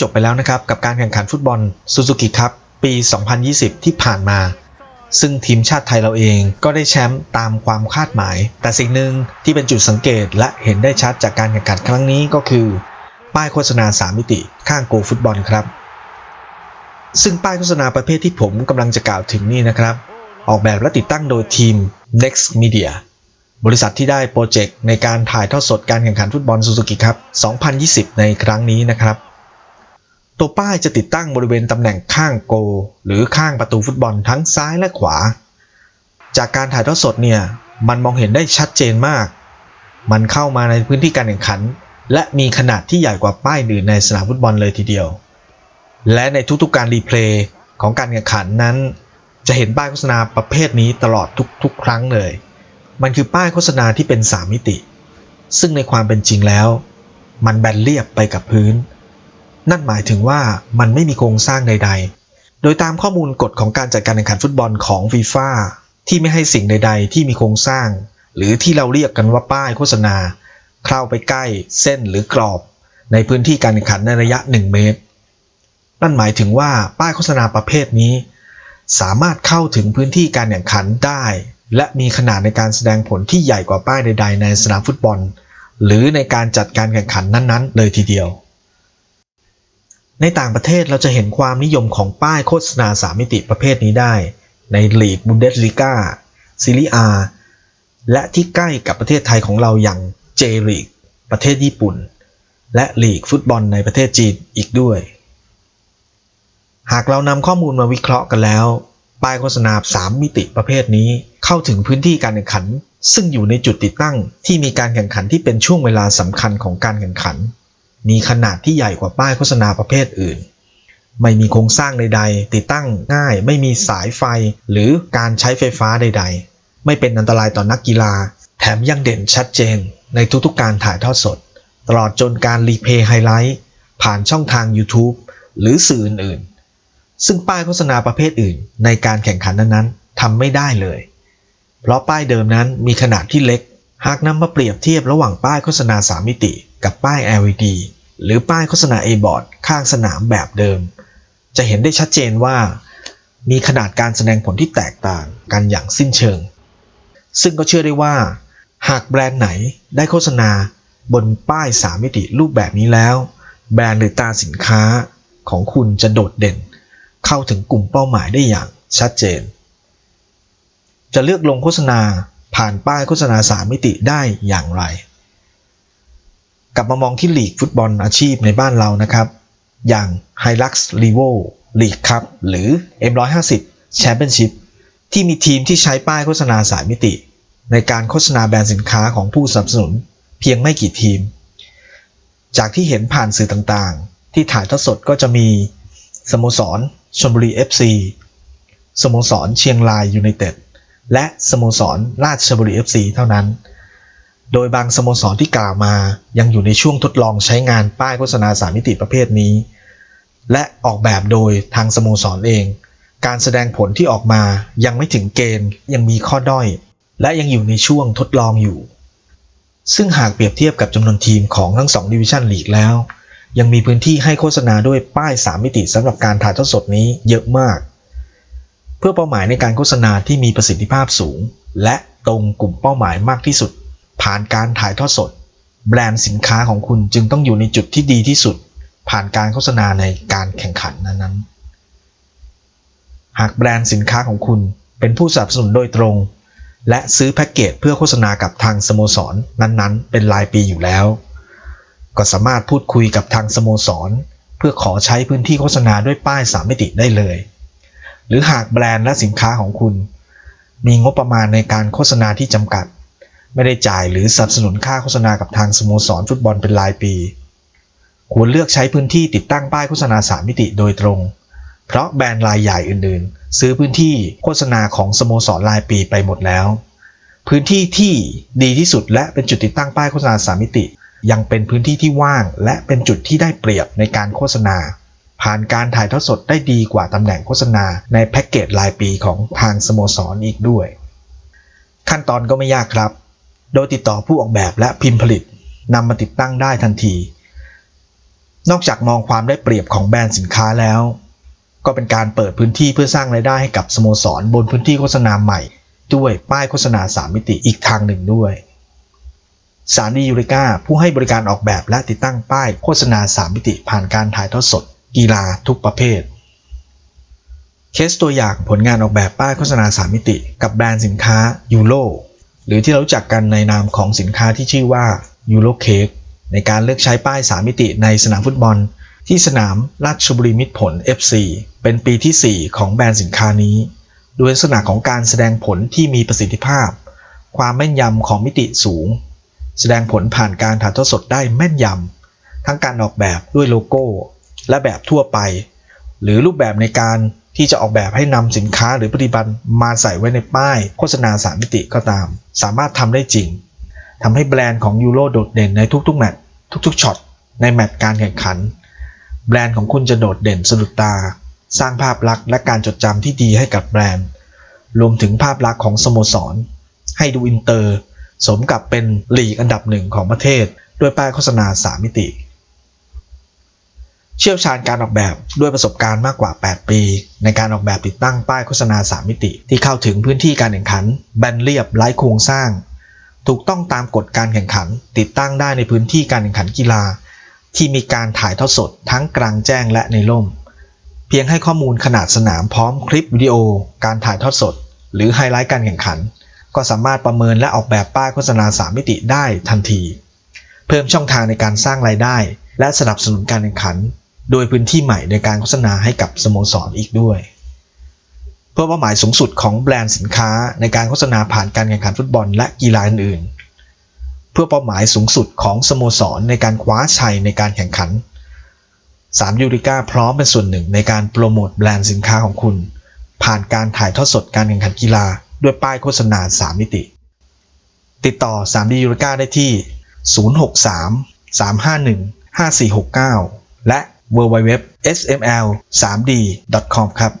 จบไปแล้วนะครับ กับการแข่งขันฟุตบอลซูซูกิคัพปี 2020 ที่ผ่านมา ซึ่งทีมชาติไทยเราเองก็ได้แชมป์ตามความคาดหมาย แต่สิ่งหนึ่งที่เป็นจุดสังเกตและเห็นได้ชัดจากการแข่งขันครั้งนี้ก็คือ ป้ายโฆษณา 3 มิติข้างโกฟุตบอลครับ ซึ่งป้ายโฆษณาประเภทที่ผมกำลังจะกล่าวถึงนี่นะครับ ออกแบบและติดตั้งโดยทีม Next Media บริษัทที่ได้โปรเจกต์ในการถ่ายทอดสดการแข่งขันฟุตบอลซูซูกิครับ 2020 ในครั้งนี้นะครับ ตัวป้ายจะติดตั้งบริเวณตำแหน่งข้างโก หรือข้างประตูฟุตบอลทั้งซ้ายและขวา จากการถ่ายทอดสดเนี่ยมันมองเห็นได้ชัดเจนมาก มันเข้ามาในพื้นที่การแข่งขัน และมีขนาดที่ใหญ่กว่าป้ายอื่นในสนามฟุตบอลเลยทีเดียว และในทุกๆการรีเพลย์ของการแข่งขันนั้น จะเห็นป้ายโฆษณาประเภทนี้ตลอดทุกๆ ครั้งเลย มันคือป้ายโฆษณาที่เป็น 3 มิติ ซึ่งในความเป็นจริงแล้ว มันแบนเรียบไปกับพื้น นั่นหมายถึงว่ามันไม่มีโครงสร้างใด ๆ โดยตามข้อมูลกฎของการจัดการแข่งขันฟุตบอลของฟีฟ่าที่ไม่ให้สิ่งใด ๆ ที่มีโครงสร้าง หรือที่เราเรียกกันว่าป้ายโฆษณา เข้าไปใกล้เส้นหรือกรอบ ในพื้นที่การแข่งขันในระยะ 1 เมตร นั่นหมายถึงว่าป้ายโฆษณาประเภทนี้ สามารถเข้าถึงพื้นที่การแข่งขันได้ และมีขนาดในการแสดงผลที่ใหญ่กว่าป้ายใด ๆ ในสนามฟุตบอล หรือในการจัดการแข่งขันนั้นๆ เลยทีเดียว ในต่างประเทศเราจะเห็นความนิยมของป้ายโฆษณา3มิติประเภทนี้ได้ ในลีกบุนเดสลิก้าซีรีอาและที่ใกล้กับประเทศไทยของเราอย่างเจลีกประเทศญี่ปุ่น และลีกฟุตบอลในประเทศจีนอีกด้วย หากเรานำข้อมูลมาวิเคราะห์กันแล้ว ป้ายโฆษณา3มิติประเภทนี้เข้าถึงพื้นที่การแข่งขัน ซึ่งอยู่ในจุดติดตั้งที่มีการแข่งขันที่เป็นช่วงเวลาสำคัญของการแข่งขัน มีขนาดที่ใหญ่กว่าป้ายโฆษณาประเภทอื่น ไม่มีโครงสร้างใด ๆ ติดตั้งง่าย ไม่มีสายไฟหรือการใช้ไฟฟ้าใด ๆ ไม่เป็นอันตรายต่อนักกีฬา แถมยังเด่นชัดเจนในทุกๆ การถ่ายทอดสด ตลอดจนการรีเพย์ไฮไลท์ผ่านช่องทาง YouTube หรือสื่ออื่นๆ ซึ่งป้ายโฆษณาประเภทอื่น ในการแข่งขันนั้นๆทำไม่ได้เลย เพราะป้ายเดิมนั้นมีขนาดที่เล็ก หากนำมาเปรียบเทียบระหว่างป้ายโฆษณา 3 มิติ กับป้าย LED หรือป้ายโฆษณา A-board ข้างสนามแบบเดิม จะเห็นได้ชัดเจนว่า มีขนาดการแสดงผลที่แตกต่างกันอย่างสิ้นเชิง ซึ่งก็เชื่อได้ว่า หากแบรนด์ไหนได้โฆษณาบนป้าย3มิติรูปแบบนี้แล้ว แบรนด์หรือตราสินค้าของคุณจะโดดเด่น เข้าถึงกลุ่มเป้าหมายได้อย่างชัดเจน จะเลือกลงโฆษณาผ่านป้ายโฆษณา3มิติได้อย่างไร กลับมามองที่ลีกฟุตบอลอาชีพในบ้านเรานะครับ อย่าง Hilux r e v o League Cup หรือ M150 Championship ที่มีทีมที่ใช้ป้ายโฆษณา3มิติ ในการโฆษณาแบรนด์สินค้าของผู้สนับสนุนเพียงไม่กี่ทีม จากที่เห็นผ่านสื่อต่างๆ ที่ถ่ายทอดสดก็จะมีสโมสรชลบุรี FC สโมสรเชียงรายยูไนเต็ดและสโมสรราชบุรี FC เท่านั้น โดยบางสโมสรที่กล่าวมายังอยู่ในช่วงทดลองใช้งานป้ายโฆษณา3มิติประเภทนี้ และออกแบบโดยทางสโมสรเอง การแสดงผลที่ออกมายังไม่ถึงเกณฑ์ยังมีข้อด้อย และยังอยู่ในช่วงทดลองอยู่ ซึ่งหากเปรียบเทียบกับจำนวนทีมของทั้ง2ดิวิชันลีกแล้ว ยังมีพื้นที่ให้โฆษณาด้วยป้าย3มิติสำหรับการถ่ายทอดสดนี้เยอะมาก เพื่อเป้าหมายในการโฆษณาที่มีประสิทธิภาพสูง และตรงกลุ่มเป้าหมายมากที่สุด ผ่านการถ่ายทอดสด แบรนด์สินค้าของคุณจึงต้องอยู่ในจุดที่ดีที่สุด ผ่านการโฆษณาในการแข่งขันนั้นๆ หากแบรนด์สินค้าของคุณเป็นผู้สนับสนุนโดยตรง และซื้อแพ็กเกจเพื่อโฆษณากับทางสโมสรนั้นๆ เป็นรายปีอยู่แล้ว ก็สามารถพูดคุยกับทางสโมสร เพื่อขอใช้พื้นที่โฆษณาด้วยป้าย3มิติได้เลย หรือหากแบรนด์และสินค้าของคุณ มีงบประมาณในการโฆษณาที่จำกัด ไม่ได้จ่ายหรือสนับสนุนค่าโฆษณากับทางสโมสรฟุตบอลเป็นรายปี ควรเลือกใช้พื้นที่ติดตั้งป้ายโฆษณา 3 มิติโดยตรง เพราะแบรนด์รายใหญ่อื่นๆ ซื้อพื้นที่โฆษณาของสโมสรรายปีไปหมดแล้ว พื้นที่ที่ดีที่สุดและเป็นจุดติดตั้งป้ายโฆษณา 3 มิติ ยังเป็นพื้นที่ที่ว่าง และเป็นจุดที่ได้เปรียบในการโฆษณา ผ่านการถ่ายทอดสดได้ดีกว่าตำแหน่งโฆษณาในแพ็กเกจรายปีของทางสโมสรอีกด้วย ขั้นตอนก็ไม่ยากครับ โดยติดต่อผู้ออกแบบและพิมพ์ผลิตนำมาติดตั้งได้ทันที นอกจากมองความได้เปรียบของแบรนด์สินค้าแล้ว ก็เป็นการเปิดพื้นที่เพื่อสร้างรายได้ให้กับสโมสรบนพื้นที่โฆษณาใหม่ ด้วยป้ายโฆษณา 3 มิติอีกทางหนึ่งด้วยสารดียูริก้าผู้ให้บริการออกแบบและติดตั้งป้ายโฆษณา 3 มิติผ่านการถ่ายทอดสด กีฬาทุกประเภท เคสตัวอย่างผลงานออกแบบป้ายโฆษณา 3 มิติ กับแบรนด์สินค้ายูโร หรือที่เรารู้จักกันในนามของสินค้าที่ชื่อว่ายูโรเค้กในการเลือกใช้ป้าย 3 มิติในสนามฟุตบอล ที่สนามราชบุรีมิตรผล FC เป็นปีที่ 4 ของแบรนด์สินค้านี้ด้วยลักษณะของการแสดงผลที่มีประสิทธิภาพ ความแม่นยำของมิติสูง แสดงผลผ่านการถ่ายทอดสดได้แม่นยำทั้งการออกแบบด้วยโลโก้ และแบบทั่วไป หรือรูปแบบในการ ที่จะออกแบบให้นำสินค้าหรือผลิตภัณฑ์มาใส่ไว้ในป้ายโฆษณา3มิติก็ตาม สามารถทำได้จริงทำให้แบรนด์ของยูโรโดดเด่นในทุกๆแมตช์ทุกๆช็อตในแมตช์การแข่งขัน แบรนด์ของคุณจะโดดเด่นสะดุดตา สร้างภาพลักษณ์และการจดจำที่ดีให้กับแบรนด์ รวมถึงภาพลักษณ์ของสโมสร ให้ดูอินเตอร์ สมกับเป็นลีกอันดับหนึ่งของประเทศ ด้วยป้ายโฆษณา 3 มิติ เชี่ยวชาญการออกแบบด้วยประสบการณ์มากกว่า 8 ปี ในการออกแบบติดตั้งป้ายโฆษณา 3 มิติ ที่เข้าถึงพื้นที่การแข่งขัน แบนเรียบไร้โครงสร้าง ถูกต้องตามกฎการแข่งขัน ติดตั้งได้ในพื้นที่การแข่งขันกีฬา ที่มีการถ่ายทอดสดทั้งกลางแจ้งและในร่ม เพียงให้ข้อมูลขนาดสนามพร้อมคลิปวิดีโอ การถ่ายทอดสด หรือไฮไลท์การแข่งขัน ก็สามารถประเมินและออกแบบป้ายโฆษณา 3 มิติได้ทันที เพิ่มช่องทางในการสร้างรายได้ และสนับสนุนการแข่งขัน โดยพื้นที่ใหม่ในการโฆษณาให้กับสโมสรอีกด้วย เพื่อเป้าหมายสูงสุดของแบรนด์สินค้าในการโฆษณาผ่านการแข่งขันฟุตบอลและกีฬาอื่นๆ เพื่อเป้าหมายสูงสุดของสโมสรในการคว้าชัยในการแข่งขัน3ยูริก้าพร้อมเป็นส่วนหนึ่งในการโปรโมทแบรนด์สินค้าของคุณ ผ่านการถ่ายทอดสดการแข่งขันกีฬา ด้วยป้ายโฆษณา 3 มิติ ติดต่อ 3D ยูริก้าได้ที่ 063 351 5469 และ www sml3d.com ครับ